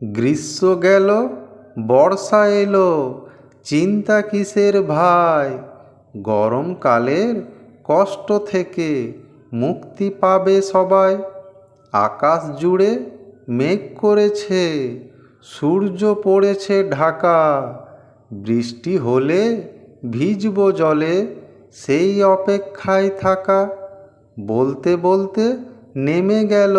গ্রীষ্ম গেল, বর্ষা এলো, চিন্তা কিসের ভাই? গরমকালের কষ্ট থেকে মুক্তি পাবে সবাই। আকাশ জুড়ে মেঘ করেছে, সূর্য পড়েছে ঢাকা। বৃষ্টি হলে ভিজব জলে, সেই অপেক্ষায় থাকা। বলতে বলতে নেমে গেল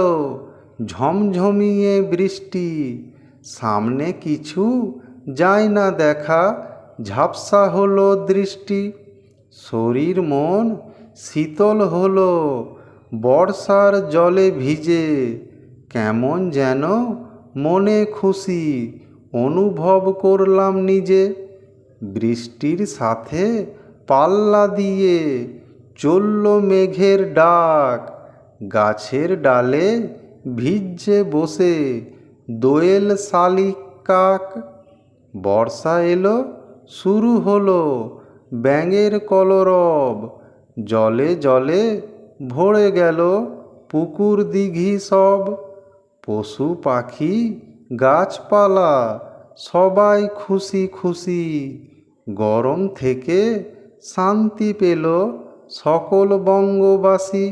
ঝমঝমিয়ে বৃষ্টি। সামনে কিছু যায় না দেখা, ঝাপসা হলো দৃষ্টি। শরীর মন শীতল হলো, বর্ষার জলে ভিজে। কেমন যেন মনে খুশি অনুভব করলাম নিজে। বৃষ্টির সাথে পাল্লা দিয়ে চলল মেঘের ডাক, গাছের ডালে ভিজে বসে দোয়েল শালিক কাক বর্ষা এলো, শুরু হলো ব্যাঙের কলরব। জলে জলে ভরে গেল পুকুর দিঘি সব। পশু পাখি, গাছপালা, সবাই খুশি খুশি। গরম থেকে শান্তি পেল সকল বঙ্গবাসী।